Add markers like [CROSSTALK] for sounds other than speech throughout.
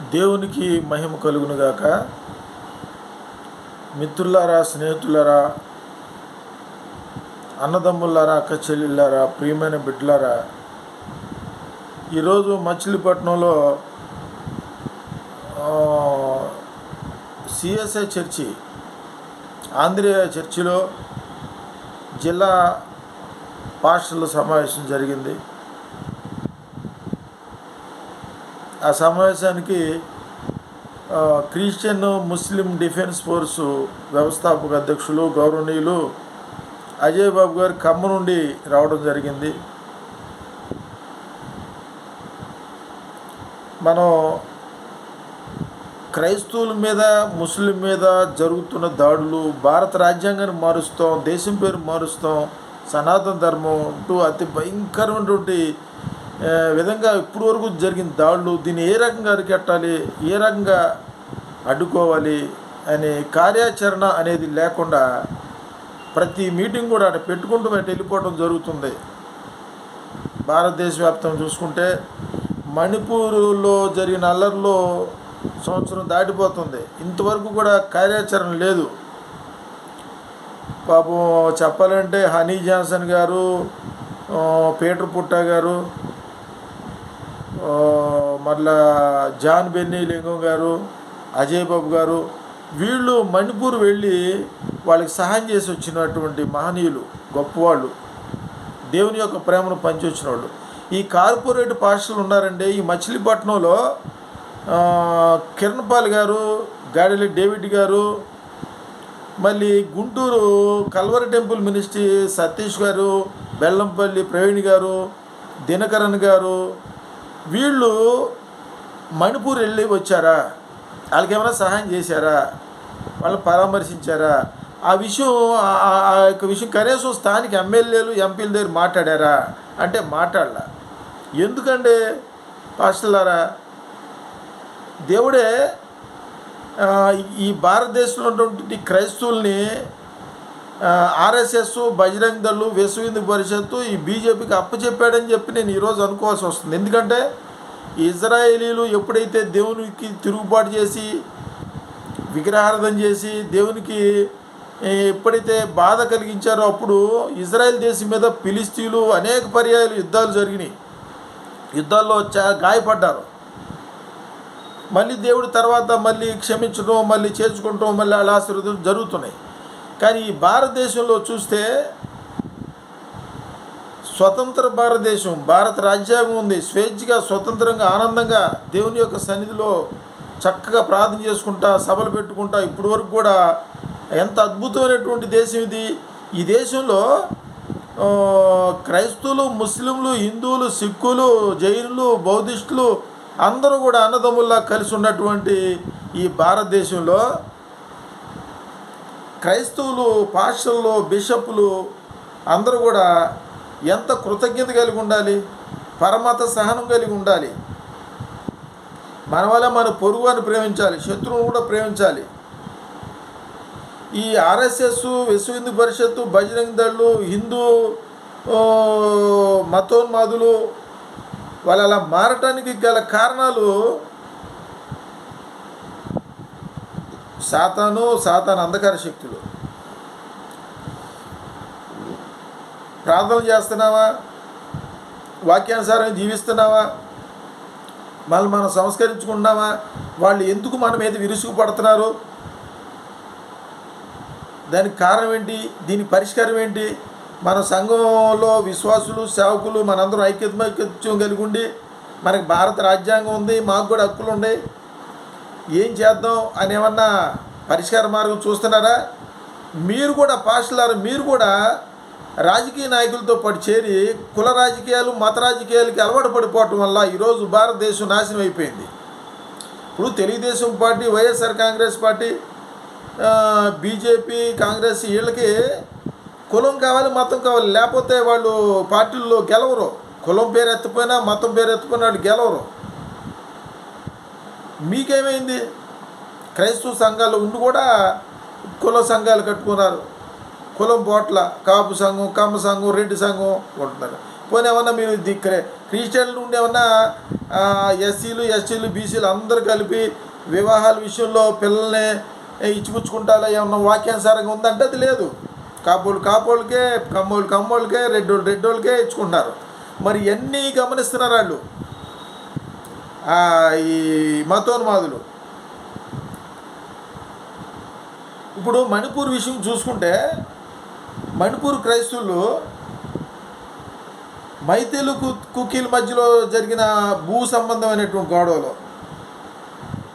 దేవునికి మహిమ కలుగునుగాక. మిత్రులారా స్నేహితులారా అన్నదమ్ములారా అక్క చెల్లెళ్ళారా ప్రియమైన బిడ్డలారా ఈరోజు మచిలీపట్నంలో సిఎస్ఐ చర్చి ఆంధ్రేయ చర్చిలో జిల్లా పాస్టర్ల సమావేశం జరిగింది. ఆ సమావేశానికి క్రిస్టియన్ ముస్లిం డిఫెన్స్ ఫోర్సు వ్యవస్థాపక అధ్యక్షులు గౌరవనీయులు అజయ్ బాబు గారు ఖమ్మం నుండి రావడం జరిగింది. మనం క్రైస్తవుల మీద ముస్లిం మీద జరుగుతున్న దాడులు భారత రాజ్యాంగాన్ని మారుస్తాం దేశం పేరు మారుస్తాం సనాతన ధర్మం అంటూ అతి భయంకరమైనటువంటి విధంగా ఇప్పటి వరకు జరిగిన దాడులు దీన్ని ఏ రకంగా అరికట్టాలి ఏ రకంగా అడ్డుకోవాలి అనే కార్యాచరణ అనేది లేకుండా ప్రతి మీటింగ్ కూడా అటు పెట్టుకుంటూ అటు వెళ్ళిపోవడం జరుగుతుంది. భారతదేశ వ్యాప్తం చూసుకుంటే మణిపూర్లో జరిగిన అల్లర్లో సంవత్సరం దాటిపోతుంది. ఇంతవరకు కూడా కార్యాచరణ లేదు. పాపం చెప్పాలంటే హనీ జాన్సన్ గారు పీటర్ పుట్టా గారు మళ్ళా జాన్ బెన్నీ లింగం గారు అజయ్ బాబు గారు వీళ్ళు మణిపూర్ వెళ్ళి వాళ్ళకి సహాయం చేసి వచ్చినటువంటి మహనీయులు గొప్పవాళ్ళు దేవుని యొక్క ప్రేమను పంచొచ్చిన వాళ్ళు ఈ కార్పొరేట్ పాస్టర్లు ఉన్నారండి. ఈ మచిలీపట్నంలో కిరణ్పాల్ గారు గాడిలి డేవిడ్ గారు మళ్ళీ Guntur Calvary temple ministry Satish గారు బెల్లంపల్లి ప్రవీణ్ గారు దినకరన్ గారు వీళ్ళు మణిపూర్ వెళ్ళి వచ్చారా? వాళ్ళకి ఏమైనా సహాయం చేశారా? వాళ్ళని పరామర్శించారా? ఆ విషయం ఆ- యొక్క విషయం కనీసం స్థానిక ఎమ్మెల్యేలు ఎంపీల దగ్గర మాట్లాడారా? అంటే మాట్లాడలా. ఎందుకంటే పాస్టర్లారా దేవుడే ఈ భారతదేశంలో ఉన్నటువంటి క్రైస్తవుల్ని ఆర్ఎస్ఎస్ బజరంగ్ దళ్ళు విశ్వ హిందూ పరిషత్తు ఈ బీజేపీకి అప్పచెప్పాడని చెప్పి నేను ఈరోజు అనుకోవాల్సి వస్తుంది. ఎందుకంటే ఇజ్రాయేలీలు ఎప్పుడైతే దేవునికి తిరుగుబాటు చేసి విగ్రహార్థం చేసి దేవునికి ఎప్పుడైతే బాధ కలిగించారో అప్పుడు ఇజ్రాయెల్ దేశం మీద పిలిస్తీలు అనేక పర్యాయాలు యుద్ధాలు జరిగినాయి. యుద్ధాల్లో చా గాయపడ్డారు. మళ్ళీ దేవుడి తర్వాత మళ్ళీ క్షమించడం మళ్ళీ చేర్చుకుంటాం మళ్ళీ అలా జరుగుతున్నాయి. కానీ ఈ భారతదేశంలో చూస్తే స్వతంత్ర భారతదేశం భారత రాజ్యాంగం ఉంది. స్వేచ్ఛగా స్వతంత్రంగా ఆనందంగా దేవుని యొక్క సన్నిధిలో చక్కగా ప్రార్థన చేసుకుంటా సభలు పెట్టుకుంటా ఇప్పటి వరకు కూడా ఎంత అద్భుతమైనటువంటి దేశం ఇది. ఈ దేశంలో క్రైస్తవులు ముస్లింలు హిందువులు సిక్కులు జైనులు బౌద్ధిస్టులు అందరూ కూడా అన్నదమ్ముల్లా కలిసి ఉన్నటువంటి ఈ భారతదేశంలో క్రైస్తవులు పాస్టర్లు బిషప్లు అందరూ కూడా ఎంత కృతజ్ఞత కలిగి ఉండాలి? పరమత సహనం కలిగి ఉండాలి. మన వల్ల మన పొరుగుని ప్రేమించాలి. శత్రువును కూడా ప్రేమించాలి. ఈ ఆర్ఎస్ఎస్ విశ్వ హిందూ పరిషత్తు బజరంగ దళ్ళు హిందూ మతోన్మాదులు వాళ్ళు అలా మారటానికి గల కారణాలు సాతాను సాతాను అంధకార శక్తులు. ప్రార్థన చేస్తున్నావా? వాక్యానుసారం జీవిస్తున్నావా? మళ్ళీ మనం సంస్కరించుకుంటున్నామా వాళ్ళు ఎందుకు మన మీద విరుసుకు పడుతున్నారు దానికి కారణం ఏంటి? దీని పరిష్కారం ఏంటి? మన సంఘంలో విశ్వాసులు సేవకులు మనందరం ఐక్యత్యం కలిగి ఉండి మనకి భారత రాజ్యాంగం ఉంది మాకు కూడా హక్కులు ఉన్నాయి. ఏం చేద్దాం అని ఏమన్నా పరిష్కార మార్గం చూస్తున్నారా? మీరు కూడా పాస్టలారు మీరు కూడా రాజకీయ నాయకులతో పాటు చేరి కుల రాజకీయాలు మత రాజకీయాలకి అలవాటు పడిపోవటం వల్ల ఈరోజు భారతదేశం నాశనం అయిపోయింది. ఇప్పుడు Telugu Desam party YSR Congress party BJP Congress వీళ్ళకి కులం కావాలి మతం కావాలి లేకపోతే వాళ్ళు పార్టీల్లో గెలవరు. కులం పేరు ఎత్తిపోయినా మతం పేరు ఎత్తిపోయినా వాళ్ళు గెలవరు. మీకేమైంది? క్రైస్తవ సంఘాలు ఉండి కూడా కుల సంఘాలు కట్టుకున్నారు. కులం పోట్ల కాపు సంఘం కమ్మ సంఘం రెడ్డి సంఘం ఉంటున్నారు పోనీ ఏమన్నా మీరు దిక్కరే క్రిస్టియన్లు ఉండి ఏమన్నా ఎస్సీలు ఎస్టీలు బీసీలు అందరూ కలిపి వివాహాల విషయంలో పిల్లల్ని ఇచ్చిపుచ్చుకుంటారా? ఏమన్నా వాక్యానుసారంగా ఉందంటే అది లేదు. కాపోళ్ళు కాపోళ్ళకే కమ్మోళ్ళు కమ్మోళ్ళకే రెడ్డోళ్ళు రెడ్డోళ్ళకే ఇచ్చుకుంటున్నారు. మరి ఎన్ని గమనిస్తున్నారు వాళ్ళు? ఈ మతోన్మాదులు. ఇప్పుడు మణిపూర్ విషయం చూసుకుంటే మణిపూర్ క్రైస్తవులు మైతేలు కు- కుకీల మధ్యలో జరిగిన భూ సంబంధమైనటువంటి గొడవలు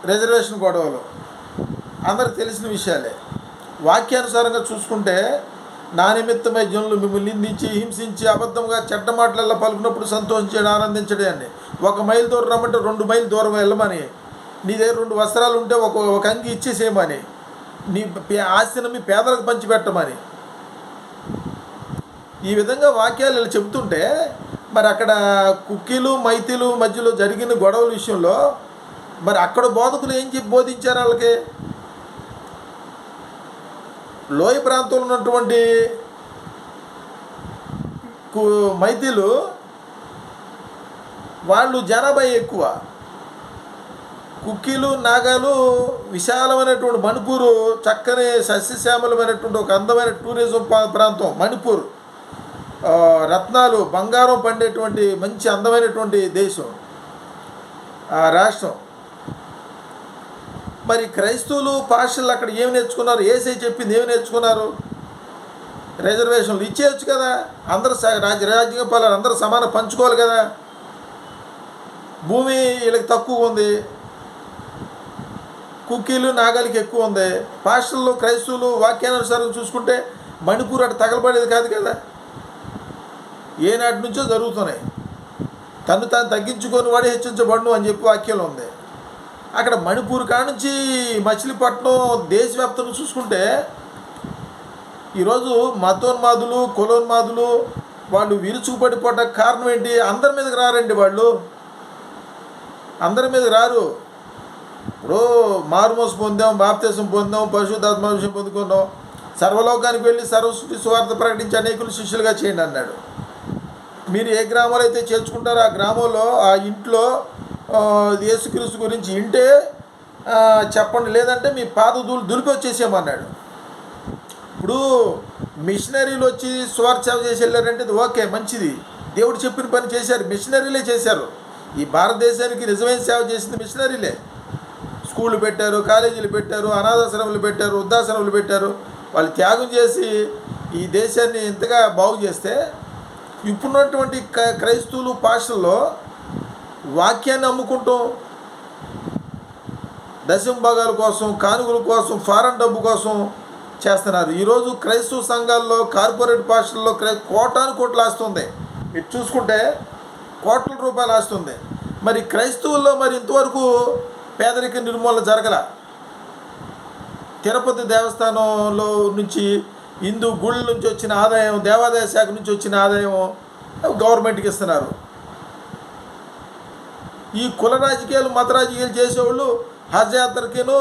రిజర్వేషన్ గొడవలు అందరికి తెలిసిన విషయాలే. వాక్యానుసారంగా చూసుకుంటే నా నిమిత్తమై జనులు మిమ్మల్ని నిందించి హింసించి అబద్ధంగా చెడ్డ మాటలలో పలుకున్నప్పుడు సంతోషించడం ఆనందించడే అని. ఒక మైల్ దూరం రమ్మంటే రెండు మైల్ దూరం వెళ్ళమని. నీ దగ్గర రెండు వస్త్రాలు ఉంటే ఒక ఒక అంగి ఇచ్చేసేయమని. నీ పే- ఆస్తిని మీ పేదలకు పంచిపెట్టమని. ఈ విధంగా వాక్యాలు ఇలా చెబుతుంటే మరి అక్కడ కుక్కీలు మైతీలు మధ్యలో జరిగిన గొడవల విషయంలో మరి అక్కడ బోధకులు ఏం చెప్పి బోధించారు వాళ్ళకి? లోయ ప్రాంతంలో ఉన్నటువంటి కు- మైతీలు వాళ్ళు జనాభా ఎక్కువ. కుక్కీలు నాగాలు విశాలమైనటువంటి మణిపూరు చక్కని సస్యశ్యామలమైనటువంటి ఒక అందమైన టూరిజం ప్రాంతం మణిపూర్. రత్నాలు బంగారం పండేటువంటి మంచి అందమైనటువంటి దేశం. ఆ రాష్ట్రం. మరి క్రైస్తవులు పాషలు అక్కడ ఏమి నేర్చుకున్నారు? ఏసై చెప్పింది ఏమి నేర్చుకున్నారు? రిజర్వేషన్లు ఇచ్చేయచ్చు కదా. అందరూ రాజ్య రాజ్యాంగ పాలన అందరూ సమానం పంచుకోవాలి కదా. భూమి వీళ్ళకి తక్కువ ఉంది. కుక్కీలు నాగాలకి ఎక్కువ ఉంది. పాస్టర్లు క్రైస్తవులు వాక్యానుసారం చూసుకుంటే మణిపూర్ అటు తగలబడేది కాదు కదా. ఏనాటి నుంచో జరుగుతున్నాయి. తను తాను తగ్గించుకొని వాడు హెచ్చించబడును అని చెప్పి వాక్యంలో ఉంది. అక్కడ మణిపూర్ కాడ నుంచి మచిలీపట్నం దేశవ్యాప్తంగా చూసుకుంటే ఈరోజు మతోన్మాదులు కులోన్మాదులు వాళ్ళు విరుచుకుపడిపోవడానికి కారణం ఏంటి? అందరి మీదకి రారండి వాళ్ళు. అందరి మీద రారు. ఇప్పుడు మారుమోసు పొందాం బాప్తేశం పొందాం పరిశుద్ధాత్మాంశం పొందుకున్నాం సర్వలోకానికి వెళ్ళి సర్వసృష్టి స్వార్థ ప్రకటించి అనేకులు శిష్యులుగా చేయండి అన్నాడు. మీరు ఏ గ్రామంలో అయితే చేర్చుకుంటారో ఆ గ్రామంలో ఆ ఇంట్లో యేసుక్రీస్తు గురించి ఇంటే చెప్పండి. లేదంటే మీ పాద దూలు దులిపి వచ్చేసేయమన్నాడు ఇప్పుడు మిషనరీలు వచ్చి స్వార్థ సేవ చేసి వెళ్ళారంటే ఇది ఓకే మంచిది. దేవుడు చెప్పిన పని చేశారు మిషనరీలే చేశారు. ఈ భారతదేశానికి నిజమైన సేవ చేసింది మిషనరీలే. స్కూళ్ళు పెట్టారు కాలేజీలు పెట్టారు అనాథాశ్రమాలు పెట్టారు వృద్ధాశ్రమాలు పెట్టారు. వాళ్ళు త్యాగం చేసి ఈ దేశాన్ని ఇంతగా బాగు చేస్తే ఇప్పుడున్నటువంటి క్రైస్తవులు పాషల్లో వాక్యాన్ని అమ్ముకుంటాం దశంభాగాల కోసం కానుగోలు కోసం ఫారెన్ డబ్బు కోసం చేస్తున్నారు. ఈరోజు క్రైస్తవ సంఘాల్లో కార్పొరేట్ భాషల్లో క్రై కోటాను కోట్లు ఆస్తుంది. ఇటు చూసుకుంటే కోట్ల రూపాయలు ఆస్తుంది. మరి క్రైస్తవుల్లో మరి ఇంతవరకు పేదరిక నిర్మూలన జరగల? తిరుపతి దేవస్థానంలో నుంచి హిందూ గుళ్ళ నుంచి వచ్చిన ఆదాయం దేవాదాయ శాఖ నుంచి వచ్చిన ఆదాయం గవర్నమెంట్కి ఇస్తున్నారు. ఈ కుల రాజకీయాలు మత రాజకీయాలు చేసేవాళ్ళు హజ్ యాత్రకిను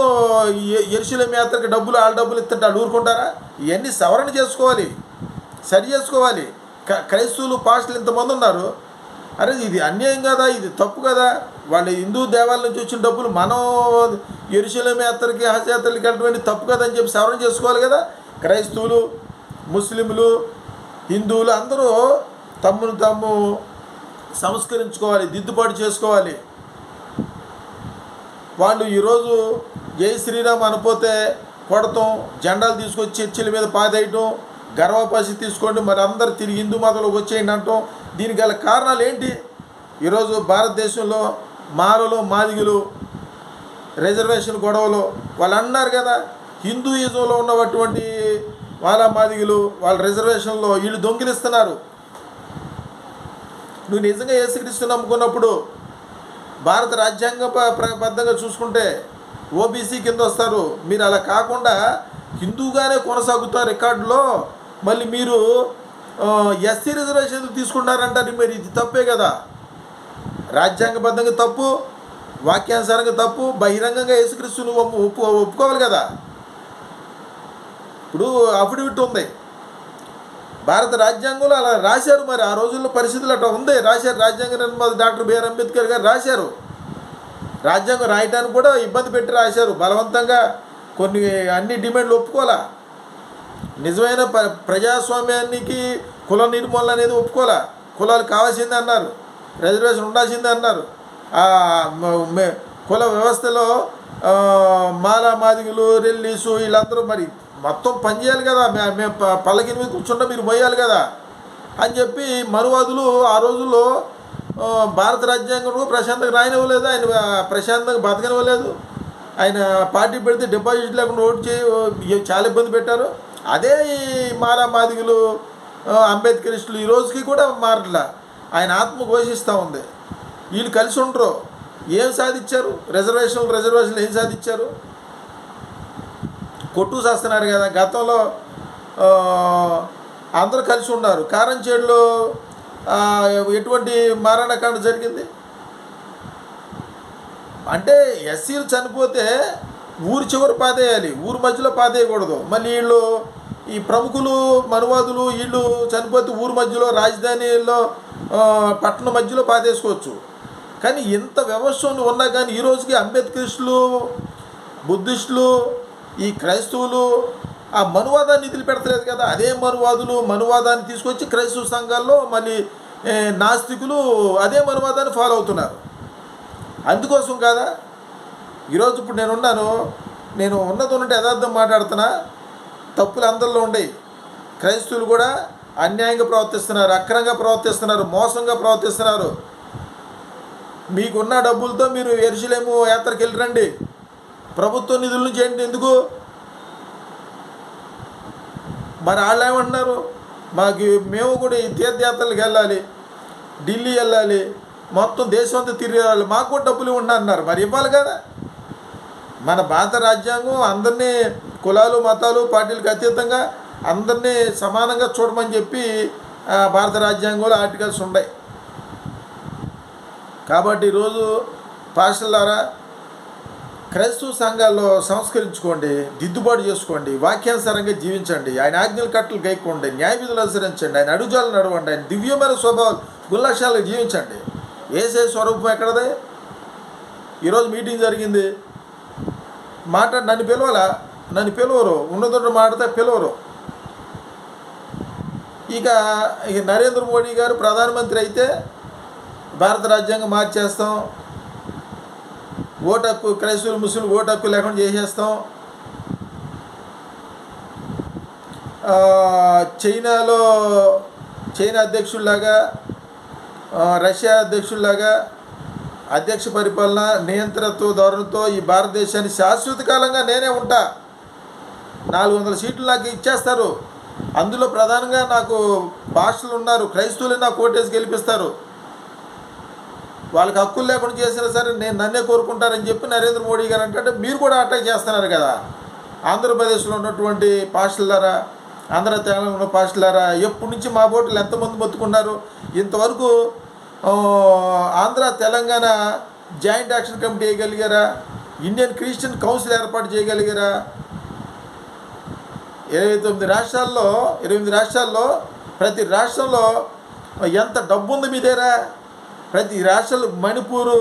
యాత్రకి డబ్బులు వాళ్ళ డబ్బులు ఇస్తుంటే ఊరుకుంటారా? ఇవన్నీ సవరణ చేసుకోవాలి. సరి చేసుకోవాలి. క- క్రైస్తవులు పాస్టులు ఇంతమంది ఉన్నారు. అరే ఇది అన్యాయం కదా ఇది తప్పు కదా. వాళ్ళ హిందూ దేవాలయం నుంచి వచ్చిన డబ్బులు మనం ఎరుశలేం యాత్రకి హజ్ యాత్రలకి తప్పు కదా అని చెప్పి సవరణ చేసుకోవాలి కదా. క్రైస్తవులు ముస్లింలు హిందువులు అందరూ తమ్మును తాము సంస్కరించుకోవాలి దిద్దుబాటు చేసుకోవాలి. వాళ్ళు ఈరోజు జై శ్రీరామ్ అనిపోతే కొడతాం జెండాలు తీసుకొచ్చి చర్చిల మీద పాదేయటం గర్వపసి తీసుకోండి మరి అందరు తిరిగి హిందూ మతంలోకి వచ్చేయండి అంటాం. దీనికి గల కారణాలు ఏంటి? ఈరోజు భారతదేశంలో మారులు మాదిగులు రిజర్వేషన్ గొడవలు వాళ్ళు అన్నారు కదా హిందూయిజంలో ఉన్నటువంటి వాళ్ళ మాదిగులు వాళ్ళ రిజర్వేషన్లో వీళ్ళు దొంగిలిస్తున్నారు. నువ్వు నిజంగా ఏసుక్రీస్తు నమ్ముకున్నప్పుడు భారత రాజ్యాంగ బద్ధంగా చూసుకుంటే ఓబీసీ కింద వస్తారు. మీరు అలా కాకుండా హిందూగానే కొనసాగుతారు రికార్డులో. మళ్ళీ మీరు ఎస్సీ రిజర్వేషన్ తీసుకున్నారంటారు మీరు? ఇది తప్పే కదా. రాజ్యాంగబద్ధంగా తప్పు వాక్యానుసారంగా తప్పు బహిరంగంగా యేసుక్రీస్తు నువ్వు ఒప్పు ఒప్పు- ఒప్పుకోవాలి కదా. ఇప్పుడు అఫిడవిట్ ఉంది. భారత రాజ్యాంగంలో అలా రాశారు మరి. ఆ రోజుల్లో పరిస్థితులు అట్లా ఉంది. రాశారు రాజ్యాంగ నిర్మాత డాక్టర్ బిఆర్ అంబేద్కర్ గారు రాశారు. రాజ్యాంగం రాయటానికి కూడా ఇబ్బంది పెట్టి రాశారు. బలవంతంగా కొన్ని అన్ని డిమాండ్లు ఒప్పుకోలే నిజమైన ప్ర ప్రజాస్వామ్యానికి కుల నిర్మూలన అనేది ఒప్పుకోలే కులాలు కావాల్సిందే అన్నారు. రిజర్వేషన్ ఉండాల్సిందే అన్నారు. ఆ, కుల వ్యవస్థలో మాలా మాదిగులు రెల్లీసు వీళ్ళందరూ మరి మొత్తం పనిచేయాలి కదా. మే- మేము పల్లకి మీద కూర్చుంటే మీరు పోయాలి కదా. అని చెప్పి మరువాదులు ఆ రోజుల్లో భారత రాజ్యాంగంలో ప్రశాంతంగా రాయనివ్వలేదు. ఆయన ప్రశాంతంగా బతకనివ్వలేదు. ఆయన పార్టీ పెడితే డిపాజిట్ లేకుండా ఓటు చేయ చాలా ఇబ్బంది పెట్టారు. అదే ఈ మాదిగులు అంబేద్కరిస్టులు ఈ రోజుకి కూడా మారట్లా. ఆయన ఆత్మ ఘోషిస్తూ ఉంది. వీళ్ళు కలిసి ఉండరు. ఏం సాధించారు? రిజర్వేషన్లు రిజర్వేషన్లు ఏం సాధించారు? కొట్టు చేస్తున్నారు కదా. గతంలో అందరూ కలిసి ఉన్నారు. కారంచేడులో ఆ, ఎటువంటి మారణకాండ జరిగింది? అంటే ఎస్సీలు చనిపోతే ఊరి చివరి పాదేయాలి ఊరి మధ్యలో పాదేయకూడదు మళ్ళీ వీళ్ళు ఈ ప్రముఖులు మనువాదులు వీళ్ళు చనిపోతే ఊరి మధ్యలో రాజధానిలో పట్టణ పట్టణం మధ్యలో పాదేసుకోవచ్చు కానీ ఇంత వ్యవస్థ ఉన్నా కానీ ఈ రోజుకి అంబేద్కరిస్టులు బుద్ధిస్టులు ఈ క్రైస్తవులు ఆ మనువాదాన్ని నిధులు పెడతలేదు కదా. అదే మనువాదులు మనువాదాన్ని తీసుకొచ్చి క్రైస్తవ సంఘాల్లో మళ్ళీ నాస్తికులు అదే మనువాదాన్ని ఫాలో అవుతున్నారు. అందుకోసం కాదా? ఈరోజు ఇప్పుడు నేను ఉన్నాను నేను ఉన్నది ఉన్నట్టు యథార్థం మాట్లాడుతున్నా. తప్పులు అందరిలో ఉండయి. క్రైస్తవులు కూడా అన్యాయంగా ప్రవర్తిస్తున్నారు అక్రంగా ప్రవర్తిస్తున్నారు మోసంగా ప్రవర్తిస్తున్నారు. మీకున్న డబ్బులతో మీరు ఎరుసలేము యాత్రకి వెళ్ళి రండి. ప్రభుత్వ నిధుల నుంచి ఏంటి? ఎందుకు? మరి వాళ్ళు ఏమంటున్నారు? మాకు మేము కూడా ఈ తీర్థయాత్రలకు వెళ్ళాలి ఢిల్లీ వెళ్ళాలి మొత్తం దేశం అంతా తిరిగి మాకు కూడా డబ్బులు ఇవ్వండి అన్నారు. మరి ఇవ్వాలి కదా. మన భారత రాజ్యాంగం అందరినీ కులాలు మతాలు పార్టీలకు అతీతంగా అందరినీ సమానంగా చూడమని చెప్పి భారత రాజ్యాంగంలో ఆర్టికల్స్ ఉన్నాయి. కాబట్టి ఈరోజు ద్వారా క్రైస్తవ సంఘాల్లో సంస్కరించుకోండి దిద్దుబాటు చేసుకోండి వాక్యానుసారంగా జీవించండి ఆయన ఆజ్ఞల కట్టలు గైకోండి న్యాయ విధులు అనుసరించండి ఆయన అడుగుజాలు నడవండి ఆయన దివ్యమైన స్వభావాలు గుల్లక్షాలకు జీవించండి. ఏసే స్వరూపం ఎక్కడదే? ఈరోజు మీటింగ్ జరిగింది. మాట నన్ను పిలవాలా? నన్ను పిలవరు. ఉన్నదొన్న మాటతో పిలవరు. ఇక ఇక నరేంద్ర మోడీ గారు ప్రధానమంత్రి అయితే భారత రాజ్యాంగం మార్చేస్తాం. ఓటు హక్కు క్రైస్తవులు ముస్లిం ఓటు హక్కు లేకుండా చేసేస్తాం. చైనాలో చైనా అధ్యక్షుల్లాగా రష్యా అధ్యక్షుల్లాగా అధ్యక్ష పరిపాలన నియంత్రణతో ధోరణితో ఈ భారతదేశాన్ని శాశ్వత కాలంగా నేనే ఉంటా. నాలుగు వందల సీట్లు నాకు ఇచ్చేస్తారు. అందులో ప్రధానంగా నాకు భాషలు ఉన్నారు. క్రైస్తవులు నాకు ఓటేసి గెలిపిస్తారు. వాళ్ళకి హక్కులు లేకుండా చేసినా సరే నేను నన్నే కోరుకుంటానని చెప్పి నరేంద్ర మోడీ గారు అంటే మీరు కూడా అటాక్ చేస్తున్నారు కదా. ఆంధ్రప్రదేశ్లో ఉన్నటువంటి పాస్టలారా ఆంధ్ర తెలంగాణ ఉన్న ఎప్పటి నుంచి మా ఓట్లు ఎంతమంది మొత్తుకున్నారు ఇంతవరకు Andhra Telangana joint action committee వేయగలిగారా? Indian Christian council ఏర్పాటు చేయగలిగారా? ఇరవై తొమ్మిది రాష్ట్రాల్లో ఇరవై ఎనిమిది రాష్ట్రాల్లో ప్రతి రాష్ట్రంలో ఎంత డబ్బు ఉంది మీ దగ్గర ప్రతి రాష్ట్రాలు మణిపూరు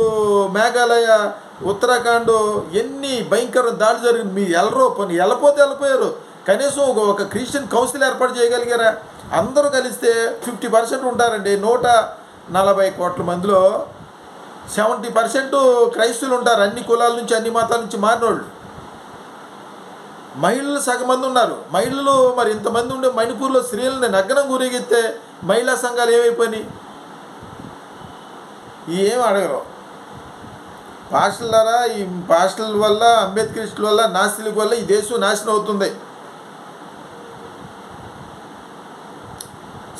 మేఘాలయ ఉత్తరాఖండ్ ఎన్ని భయంకర దాడి జరిగింది మీరు వెళ్ళరు పని వెళ్ళపోతే వెళ్ళిపోయారు కనీసం ఒక ఒక క్రిస్టియన్ కౌన్సిల్ ఏర్పాటు చేయగలిగారా? అందరూ కలిస్తే ఫిఫ్టీ పర్సెంట్ ఉంటారండి. నూట నలభై కోట్ల మందిలో సెవెంటీ పర్సెంట్ క్రైస్తులు ఉంటారు. అన్ని కులాల నుంచి అన్ని మతాల నుంచి మారినోళ్ళు. మహిళలు సగం మంది ఉన్నారు. మహిళలు మరి ఇంతమంది ఉండే మణిపూర్లో స్త్రీలని నగ్నం గురిగిస్తే మహిళా సంఘాలు ఏమైపోయినాయి? ఏం అడగరు. పాస్టలరా ఈ భాషల వల్ల అంబేద్కరిస్టుల వల్ల నాస్తికుల వల్ల ఈ దేశం నాశనం అవుతుంది.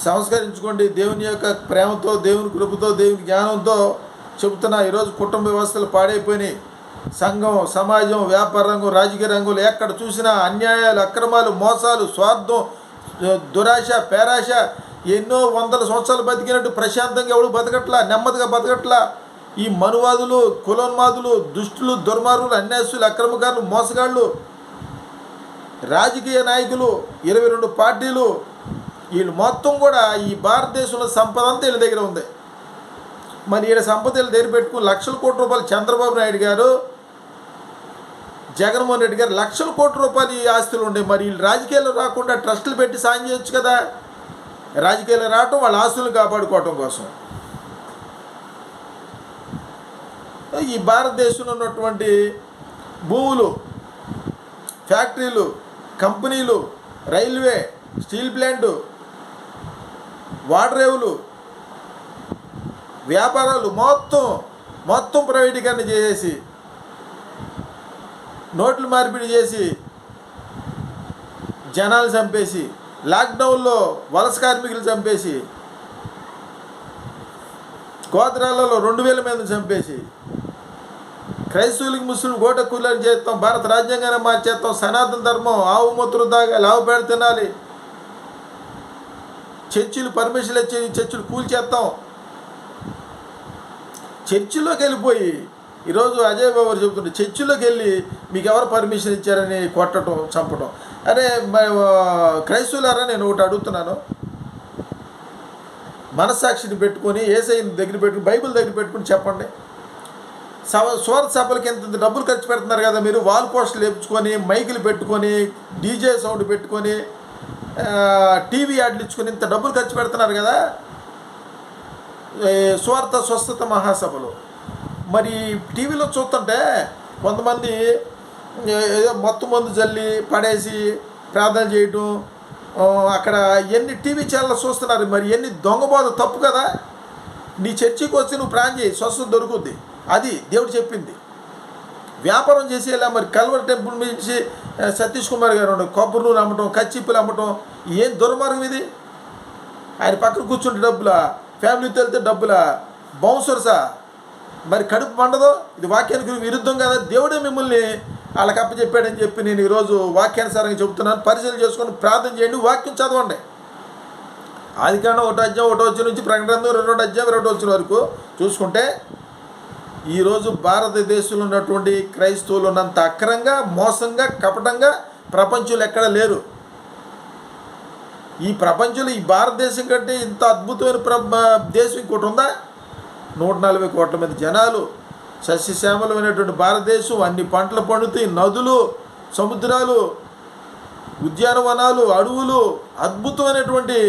సంస్కరించుకోండి. దేవుని యొక్క ప్రేమతో దేవుని కృపతో దేవుని జ్ఞానంతో చెబుతున్నా ఈరోజు కుటుంబ వ్యవస్థలు పాడైపోయినాయి. సంఘం సమాజం వ్యాపార రంగం రాజకీయ రంగంలో ఎక్కడ చూసినా అన్యాయాలు అక్రమాలు మోసాలు స్వార్థం దురాశ పేరాశ ఎన్నో వందల సంవత్సరాలు బతికినట్టు ప్రశాంతంగా ఎవడు బతకట్లా? నెమ్మదిగా బతకట్లా? ఈ మనువాదులు కులోన్మాదులు దుష్టులు దుర్మార్గులు అన్యాసులు అక్రమకారులు మోసగాళ్ళు రాజకీయ నాయకులు ఇరవై రెండు పార్టీలు వీళ్ళు మొత్తం కూడా ఈ భారతదేశంలో సంపద అంతా వీళ్ళ దగ్గర ఉంది. మరి వీళ్ళ సంపద వీళ్ళ దగ్గర పెట్టుకుని లక్షల కోట్ల రూపాయలు చంద్రబాబు నాయుడు గారు జగన్మోహన్ రెడ్డి గారు లక్షల కోట్ల రూపాయలు ఆస్తులు ఉండే. మరి వీళ్ళు రాజకీయాల్లో రాకుండా ట్రస్టులు పెట్టి సాయం చేయొచ్చు కదా? రాజకీయాలు రావటం వాళ్ళ ఆస్తులను కాపాడుకోవటం కోసం. ఈ భారతదేశంలో ఉన్నటువంటి భూములు ఫ్యాక్టరీలు కంపెనీలు రైల్వే స్టీల్ ప్లాంట్ వాడరేవులు వ్యాపారాలు మొత్తం మొత్తం ప్రైవేటీకరణ చేసేసి నోట్లు మార్పిడి చేసి జనాలు చంపేసి లాక్డౌన్లో వలస కార్మికులు చంపేసి గోత్రాలలో రెండు వేల మంది చంపేసి క్రైస్తవులకి ముస్లిం గోట కూలని చేస్తాం భారత రాజ్యాంగాన్ని మార్చేస్తాం సనాతన ధర్మం ఆవు మూత్రం తాగాలి ఆవు పేడ తినాలి చర్చిలు పర్మిషన్ ఇచ్చి చర్చిలు కూల్చేస్తాం. చర్చిలోకి వెళ్ళిపోయి ఈరోజు అజయ్ బాబు చెబుతుంటే చర్చిలోకి వెళ్ళి మీకు ఎవరు పర్మిషన్ ఇచ్చారని కొట్టడం చంపడం? అరే క్రైస్తవులారా నేను ఒకటి అడుగుతున్నాను. మనస్సాక్షిని పెట్టుకొని ఏసైని దగ్గర పెట్టుకుని బైబిల్ దగ్గర పెట్టుకుని చెప్పండి. సభ స్వర సభలకి ఎంత డబ్బులు ఖర్చు పెడుతున్నారు కదా మీరు? వాల్ పోస్టులు వేపించుకొని మైకులు పెట్టుకొని డీజే సౌండ్ పెట్టుకొని టీవీ యాడ్లు ఇచ్చుకొని ఇంత డబ్బులు ఖర్చు పెడుతున్నారు కదా? స్వార్థ స్వస్థత మహాసభలు. మరి టీవీలో చూస్తుంటే కొంతమంది ఏదో మొత్తం మందు చల్లి పడేసి ప్రార్థన చేయటం అక్కడ ఎన్ని టీవీ ఛానల్ చూస్తున్నారు మరి? ఎన్ని దొంగబోధ తప్పు కదా? నీ చర్చికి వచ్చి నువ్వు ప్రాణం చేయి స్వస్థత దొరుకుద్ది. అది దేవుడు చెప్పింది. వ్యాపారం చేసేలా మరి? కల్వర్ టెంపుల్ నుంచి సతీష్ కుమార్ గారు కొబ్బరి నూనె అమ్మటం కచ్చిప్పులు అమ్మటం ఏం దుర్మార్గం ఇది? ఆయన పక్కన కూర్చుంటే డబ్బులా? ఫ్యామిలీతో వెళ్తే డబ్బులా? బౌన్సర్సా? మరి కడుపు పండదు ఇది వాక్యానికి విరుద్ధం కదా? దేవుడే మిమ్మల్ని వాళ్ళకి అప్పచెప్పాడని చెప్పి నేను ఈరోజు వాక్యానుసారంగా చెబుతున్నాను. పరిశీలన చేసుకొని ప్రార్థన చేయండి వాక్యం చదవండి. ఆది ఒకటో అధ్యాయం ఒకటో వచ్చిన నుంచి ప్రకటన రెండో అధ్యాయం రెండో వచ్చిన వరకు చూసుకుంటే ఈరోజు భారతదేశంలో ఉన్నటువంటి క్రైస్తవులు ఉన్నంత అక్రంగా మోసంగా కపటంగా ప్రపంచంలో ఎక్కడ లేరు. ఈ ప్రపంచంలో ఈ భారతదేశం కంటే ఇంత అద్భుతమైన ప్ర దేశం ఇంకోటి ఉందా? నూట నలభై కోట్ల మంది జనాలు సస్యశ్యామలమైనటువంటి భారతదేశం అన్ని పంటలు పండుతాయి నదులు సముద్రాలు ఉద్యానవనాలు అడవులు అద్భుతమైనటువంటి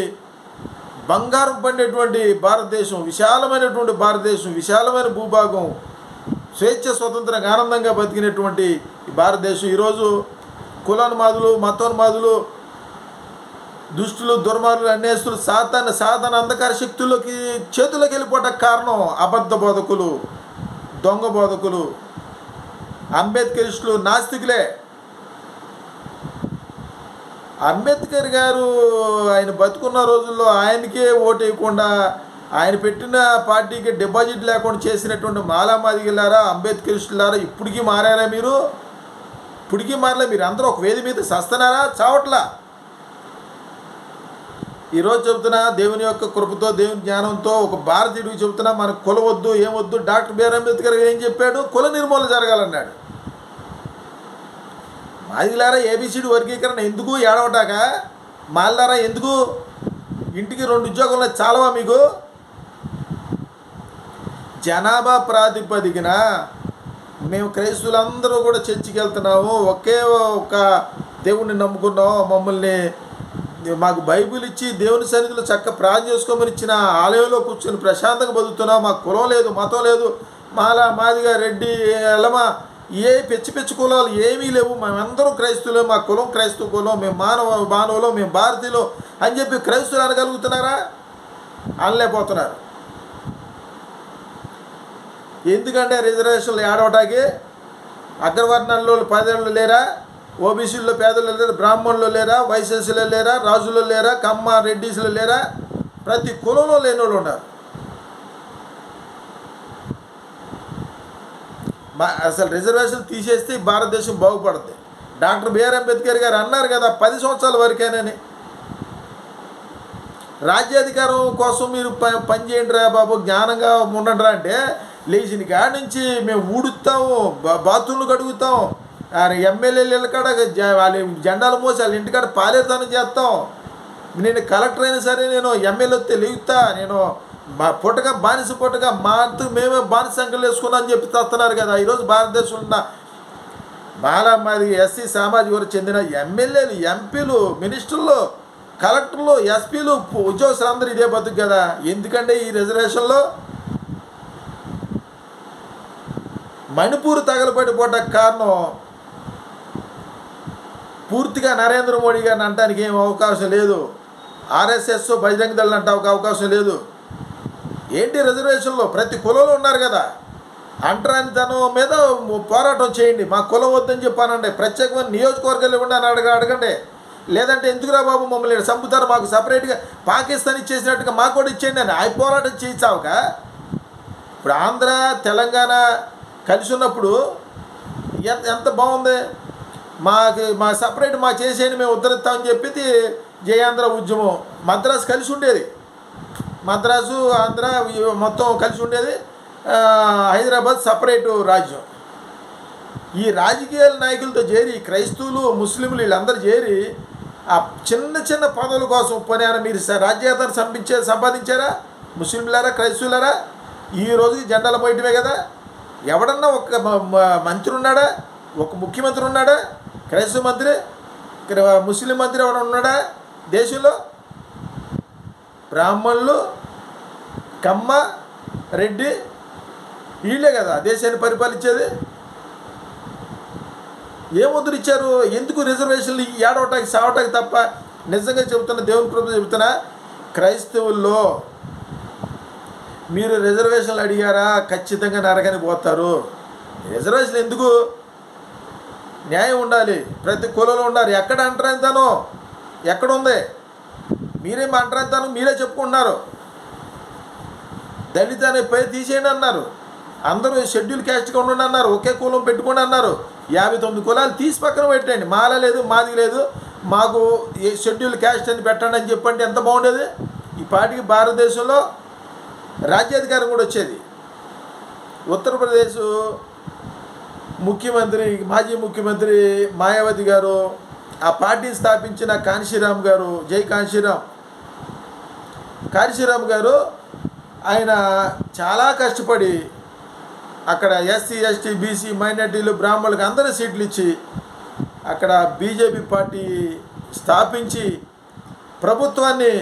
బంగారం పండేటువంటి భారతదేశం విశాలమైనటువంటి భారతదేశం విశాలమైన భూభాగం స్వేచ్ఛ స్వతంత్రంగా ఆనందంగా బతికినటువంటి ఈ భారతదేశం. ఈరోజు కులానుమాదులు మతోన్మాదులు దుష్టులు దుర్మార్గులు అన్యాస్తులు సాతాన సాధన అంధకార శక్తుల్లోకి చేతులకు వెళ్ళిపోవటం కారణం అబద్ధ బోధకులు. దొంగ బోధకులు అంబేద్కరిస్టులు నాస్తికులే. అంబేద్కర్ గారు ఆయన బతుకున్న రోజుల్లో ఆయనకే ఓటు వేయకుండా ఆయన పెట్టిన పార్టీకి డిపాజిట్ లేకుండా చేసినటువంటి మాలామాదిగిలారా అంబేద్కరిస్టులారా ఇప్పటికీ మారారా మీరు? ఇప్పటికీ మారలే మీరు అందరూ ఒక వేది మీద సస్తనారా? చావట్లా? ఈరోజు చెబుతున్నా దేవుని యొక్క కృపతో దేవుని జ్ఞానంతో ఒక భారతీయుడికి చెబుతున్నా మనకు కుల వద్దు ఏమొద్దు డాక్టర్ బిఆర్ అంబేద్కర్ ఏం చెప్పాడు? కుల నిర్మూలన జరగాలన్నాడు. మాదిలారా ఏబిసిడి వర్గీకరణ ఎందుకు? ఏడవటాక? మాల్దారా ఎందుకు? ఇంటికి రెండు ఉద్యోగాలు చాలవా మీకు? జనాభా ప్రాతిపదికన మేము క్రైస్తువులందరూ కూడా చర్చికి వెళ్తున్నాము. ఒకే ఒక దేవుణ్ణి నమ్ముకున్నాం. మమ్మల్ని మాకు బైబిల్ ఇచ్చి దేవుని సన్నిధిలో చక్క ప్రార్థన చేసుకోమని ఇచ్చిన ఆలయంలో కూర్చొని ప్రశాంతంగా బతుకుతున్నాం. మాకు కులం లేదు మతం లేదు. మాలా మాదిగా రెడ్డి ఎలమ ఏ పిచ్చి పిచ్చి కులాలు ఏమీ లేవు. మేమందరం క్రైస్తువులే మా కులం క్రైస్తవ కులం మేము మానవ మానవులు మేము భారతీయులు అని చెప్పి క్రైస్తువులు అనగలుగుతున్నారా? అనలేకపోతున్నారు. ఎందుకంటే రిజర్వేషన్లు ఏడవటానికి అగ్రవర్ణాల్లో పదేళ్ళు లేరా? ఓబీసీల్లో పేదలు లేరా బ్రాహ్మణులు లేరా వైసీసీలో లేరా రాజులో లేరా కమ్మ రెడ్డిస్లో లేరా? ప్రతి కులంలో లేని వాళ్ళు ఉన్నారు. అసలు రిజర్వేషన్ తీసేస్తే భారతదేశం బాగుపడుతుంది డాక్టర్ బిఆర్ అంబేద్కర్ గారు అన్నారు కదా పది సంవత్సరాల వరకేనని. రాజ్యాధికారం కోసం మీరు ప పనిచేయండి రా బాబు జ్ఞానంగా ఉండండి రా అంటే లేచిన కాడ నుంచి మేము ఊడుతాము బా బాత్రూమ్లు కడుగుతాం. ఎమ్మెల్యేలు కాడ జ- వాళ్ళ జెండాలు మోసి వాళ్ళ ఇంటికాడ పాలేతనం చేస్తాం నేను కలెక్టర్ అయినా సరే నేను ఎమ్మెల్యే వస్తే లేగుతా నేను మా పుట్టగా బానిస పుట్టగా మా మేమే బానిస సంఖ్యలు వేసుకున్నాం అని చెప్పి తెస్తున్నారు కదా. ఈరోజు భారతదేశంలో ఉన్న బాగా మాది ఎస్సీ సామాజిక వర్గం చెందిన ఎమ్మెల్యేలు ఎంపీలు మినిస్టర్లు కలెక్టర్లు ఎస్పీలు ఉద్యోగస్తులు అందరూ ఇదే బతుకు కదా. ఎందుకంటే ఈ రిజర్వేషన్లో మణిపూర్ తగలబడిపోవడానికి కారణం పూర్తిగా నరేంద్ర మోడీ గారిని అనడానికి ఏం అవకాశం లేదు. ఆర్ఎస్ఎస్ బహిరంగ దళం అంటే ఒక అవకాశం లేదు. ఏంటి రిజర్వేషన్లో? ప్రతి కులంలో ఉన్నారు కదా. అంటరాని అంటరానితనం మీద పోరాటం చేయండి. మా కులం వద్దని చెప్పానండి ప్రత్యేకమైన నియోజకవర్గాలు ఇవ్వండి అని అడగ అడగండి. లేదంటే ఎందుకురా బాబు మమ్మల్ని చంపుతారు? మాకు సపరేట్గా పాకిస్తాన్ ఇచ్చేసినట్టుగా మాకు కూడా ఇచ్చేయండి అని ఆ పోరాటం చేయించావుగా? ఇప్పుడు ఆంధ్ర తెలంగాణ కలిసి ఉన్నప్పుడు ఎంత ఎంత బాగుంది? మాకు మా సపరేట్ మా చేసేది మేము ఉద్ధరిస్తామని చెప్పి జయాంధ్ర ఉద్యమం. మద్రాసు కలిసి ఉండేది. మద్రాసు ఆంధ్ర మొత్తం కలిసి ఉండేది. హైదరాబాద్ సపరేటు రాజ్యం. ఈ రాజకీయ నాయకులతో చేరి క్రైస్తవులు ముస్లింలు వీళ్ళందరూ చేరి ఆ చిన్న చిన్న పదవుల కోసం పని మీరు స- రాజ్యాధారం సంపించే సంపాదించారా? ముస్లింలారా క్రైస్తవులారా? ఈ రోజుకి జెండాలు పోయటమే కదా. ఎవడన్నా ఒక మంత్రి ఉన్నాడా? ఒక ముఖ్యమంత్రి ఉన్నాడా? క్రైస్తవ మంత్రి ఇక్కడ ముస్లిం మంత్రి ఎవరైనా ఉన్నాడా? దేశంలో? బ్రాహ్మణులు కమ్మ రెడ్డి వీళ్ళే కదా దేశాన్ని పరిపాలించేది. ఏ ముద్ర ఇచ్చారు? ఎందుకు రిజర్వేషన్లు ఏడవటానికి సావటానికి తప్ప? నిజంగా చెబుతున్న దేవుని కృప చెబుతున్నా క్రైస్తవుల్లో మీరు రిజర్వేషన్లు అడిగారా? ఖచ్చితంగా నరకని పోతారు. రిజర్వేషన్ ఎందుకు? న్యాయం ఉండాలి. ప్రతి కులంలో ఉండాలి. ఎక్కడ అంటరానితనం? ఎక్కడ ఉంది మీరేం అంటరానితనం మీరే చెప్పుకుంటున్నారు. దళిత అనే పేరు తీసేయండి అన్నారు. అందరూ షెడ్యూల్ క్యాస్ట్గా ఉండండి అన్నారు. ఒకే కులం పెట్టుకోండి అన్నారు. యాభై తొమ్మిది కులాలు తీసి పక్కన పెట్టండి. మాల లేదు మాది లేదు. మాకు ఏ షెడ్యూల్ క్యాస్ట్ అని పెట్టండి అని చెప్పండి ఎంత బాగుండేది? ఈ పాటికి భారతదేశంలో రాజ్యాధికారం కూడా వచ్చేది. ఉత్తరప్రదేశ్ ముఖ్యమంత్రి మాజీ ముఖ్యమంత్రి మాయావతి గారు ఆ పార్టీని స్థాపించిన కాంశీరామ్ గారు జై కాంశీరామ్ కాంశీరామ్ గారు ఆయన చాలా కష్టపడి అక్కడ ఎస్సీ ఎస్టీ బీసీ మైనార్టీలు బ్రాహ్మణులకు అందరూ సీట్లు ఇచ్చి అక్కడ బీజేపీ పార్టీ స్థాపించి ప్రభుత్వాన్ని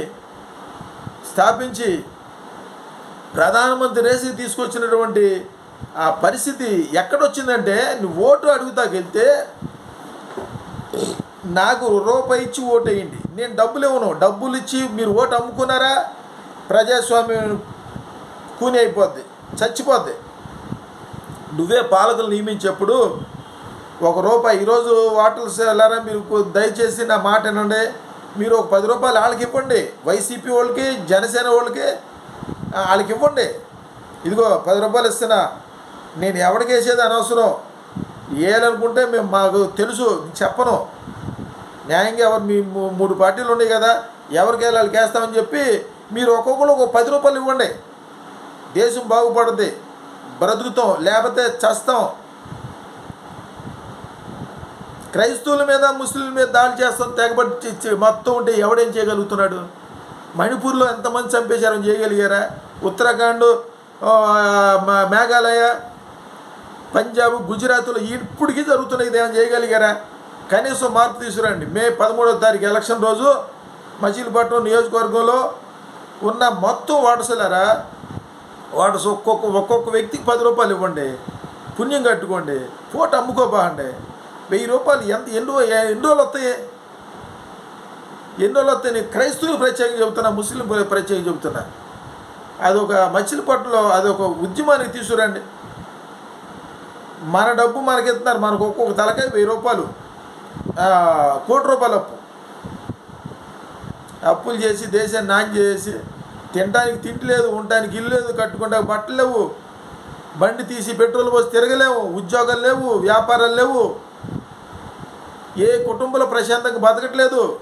స్థాపించి ప్రధానమంత్రి రేసి తీసుకొచ్చినటువంటి ఆ పరిస్థితి ఎక్కడొచ్చిందంటే నువ్వు ఓటు అడుగుతాకి వెళ్తే నాకు రూపాయి ఇచ్చి ఓటు వేయండి నేను డబ్బులు ఇవ్వను. డబ్బులు ఇచ్చి మీరు ఓటు అమ్ముకున్నారా? ప్రజాస్వామ్యం కూని అయిపోద్ది చచ్చిపోద్ది. నువ్వే పాలకులు నియమించేప్పుడు ఒక రూపాయి ఈరోజు వాటర్స్ వెళ్ళారా మీరు దయచేసి నా మాట వినండి. మీరు ఒక పది రూపాయలు వాళ్ళకి ఇవ్వండి. వైసీపీ వాళ్ళకి జనసేన వాళ్ళకి వాళ్ళకి ఇవ్వండి. ఇదిగో పది రూపాయలు ఇస్తున్నా. నేను ఎవరికి వేసేది అనవసరం. వేయాలనుకుంటే మేము మాకు తెలుసు చెప్పను. న్యాయంగా ఎవరు మీ మూడు పార్టీలు ఉన్నాయి కదా ఎవరికి వెళ్ళి వాళ్ళకి వేస్తామని చెప్పి మీరు ఒక్కొక్కరు ఒక పది రూపాయలు ఇవ్వండి. దేశం బాగుపడుతుంది బ్రతుకుతాం లేకపోతే చస్తాం. క్రైస్తవుల మీద ముస్లింల మీద దాడి చేస్తాం తెగబట్టి మొత్తం ఉంటే ఎవడేం చేయగలుగుతున్నాడు? మణిపూర్లో ఎంతమంది చంపేశారని చేయగలిగారా? ఉత్తరాఖండ్ మేఘాలయ పంజాబ్ గుజరాత్లో ఇప్పటికీ జరుగుతున్నాయి ఏమైనా చేయగలిగారా? కనీసం మార్పు తీసుకురండి. మే పదమూడవ తారీఖు ఎలక్షన్ రోజు మచిలీపట్నం నియోజకవర్గంలో ఉన్న మొత్తం వాటసులారా వాటస్ ఒక్కొక్క ఒక్కొక్క వ్యక్తికి పది రూపాయలు ఇవ్వండి. పుణ్యం కట్టుకోండి. ఫోటో అమ్ముకోబాండి వెయ్యి రూపాయలు ఎంత ఎన్ని ఎన్ని రోజులు వస్తాయి? ఎన్ని రోజులు వస్తాయి? నేను క్రైస్తవులు ప్రత్యేకంగా చెబుతున్నా ముస్లిం ప్రత్యేకంగా చెబుతున్నా. అదొక మచిలీపట్నంలో అదొక ఉద్యమానికి తీసుకురండి. మన డబ్బు మనకి ఇస్తున్నారు మనకు ఒక్కొక్క తలకాయ వెయ్యి రూపాయలు. కోటి రూపాయలు అప్పు. అప్పులు చేసి దేశాన్ని నాన్ చేసి తినడానికి తిండి లేదు ఇల్లు లేదు కట్టుకుంటే బట్టలు లేవు. బండి తీసి పెట్రోల్ పోసి తిరగలేవు ఉద్యోగాలు లేవు వ్యాపారాలు లేవు. ఏ కుటుంబంలో ప్రశాంతంగా బతకట్లేదు.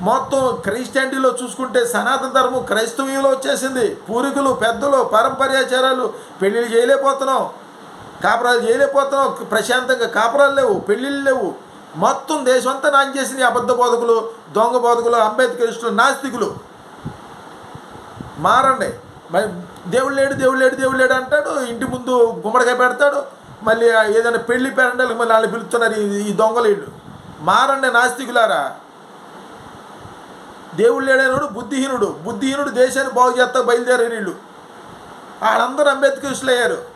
మొత్తం క్రిస్టియానిటీలో చూసుకుంటే సనాతన ధర్మం క్రైస్తవ్యంలో వచ్చేసింది. పూర్వీకులు పెద్దలు పరంపర్యాచారాలు పెళ్ళిళ్ళు చేయలేకపోతున్నాం. కాపురాలు చేయలేకపోతున్నావు ప్రశాంతంగా కాపురాలు లేవు పెళ్ళిళ్ళు లేవు. మొత్తం దేశం అంతా నాశనం చేసిన అబద్ధ బోధకులు దొంగ బోధకులు అంబేద్కరిస్టులు నాస్తికులు. మారండి. మరి దేవుడు లేడు దేవుడు లేడు దేవుడు లేడు అంటాడు. ఇంటి ముందు గుమ్మడికాయ పెడతాడు. మళ్ళీ ఏదైనా పెళ్ళి పెరండలకు మళ్ళీ వాళ్ళు పిలుస్తున్నారు ఈ దొంగలేడు దొంగలేళ్ళు మారండి నాస్తికులారా. దేవుడు లేడేనుడు బుద్ధిహీనుడు. బుద్ధిహీనుడు దేశాన్ని బాగు చేస్తా బయలుదేరే వీళ్ళు. వాళ్ళందరూ అంబేద్కరిస్టులు అయ్యారు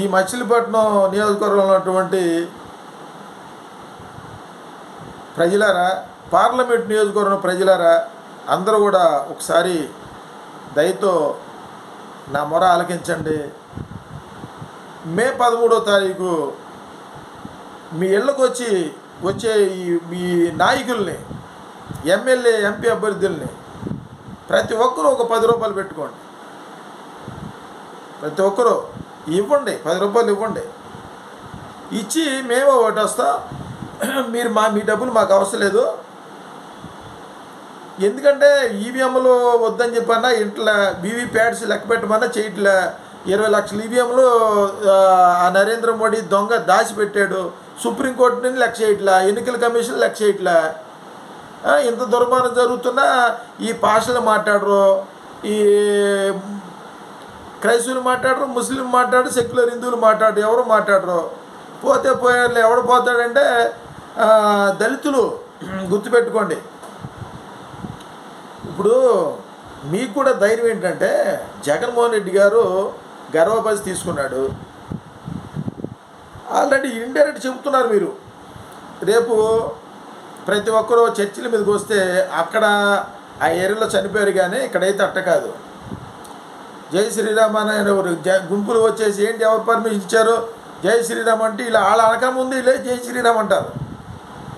ఈ మచిలీపట్నం నియోజకవర్గంలో ఉన్నటువంటి ప్రజలారా పార్లమెంట్ నియోజకవర్గం ప్రజలారా అందరూ కూడా ఒకసారి దయతో నా మొర ఆలకించండి. మే పదమూడో తారీఖు మీ ఇళ్ళకు వచ్చి వచ్చే ఈ మీ నాయకుల్ని ఎమ్మెల్యే ఎంపీ అభ్యర్థుల్ని ప్రతి ఒక్కరూ ఒక పది రూపాయలు పెట్టుకోండి. ప్రతి ఒక్కరూ ఇవ్వండి పది రూపాయలు ఇవ్వండి. ఇచ్చి మేము ఒకటి వస్తాం. మీరు మా మీ డబ్బులు మాకు అవసరం లేదు. ఎందుకంటే ఈవీఎంలు వద్దని చెప్పన్నా ఇంట్లో బీవీ ప్యాడ్స్ లెక్క పెట్టమన్నా చేయట్లే. ఇరవై లక్షల ఈవీఎంలు ఆ నరేంద్ర మోడీ దొంగ దాచిపెట్టాడు. సుప్రీంకోర్టుని లెక్క చేయట్లా. ఎన్నికల కమిషన్ లెక్క చేయట్లా. ఇంత దుర్మానం జరుగుతున్నా ఈ భాషలు మాట్లాడరు. ఈ క్రైస్తవులు మాట్లాడరు ముస్లిం మాట్లాడు సెక్యులర్ హిందువులు మాట్లాడరు ఎవరు మాట్లాడరు. పోతే పోయారు ఎవడు పోతాడంటే దళితులు. [CLEARS THROAT] గుర్తుపెట్టుకోండి. ఇప్పుడు మీకు కూడా ధైర్యం ఏంటంటే జగన్మోహన్ రెడ్డి గారు గర్వపరిచి తీసుకున్నాడు. ఆల్రెడీ ఇండైరెక్ట్ చెబుతున్నారు మీరు. రేపు ప్రతి ఒక్కరూ చర్చిల మీదకి వస్తే అక్కడ ఆ ఏరియాలో చనిపోయారు కానీ ఇక్కడైతే అట్ట కాదు. జై శ్రీరామ్ అనే గుంపులు వచ్చేసి ఏంటి? ఎవరు పర్మిషన్ ఇచ్చారు? జై శ్రీరామ్ అంటే ఇలా వాళ్ళ అనక లేదు ఇలా జై శ్రీరామ్ అంటారు.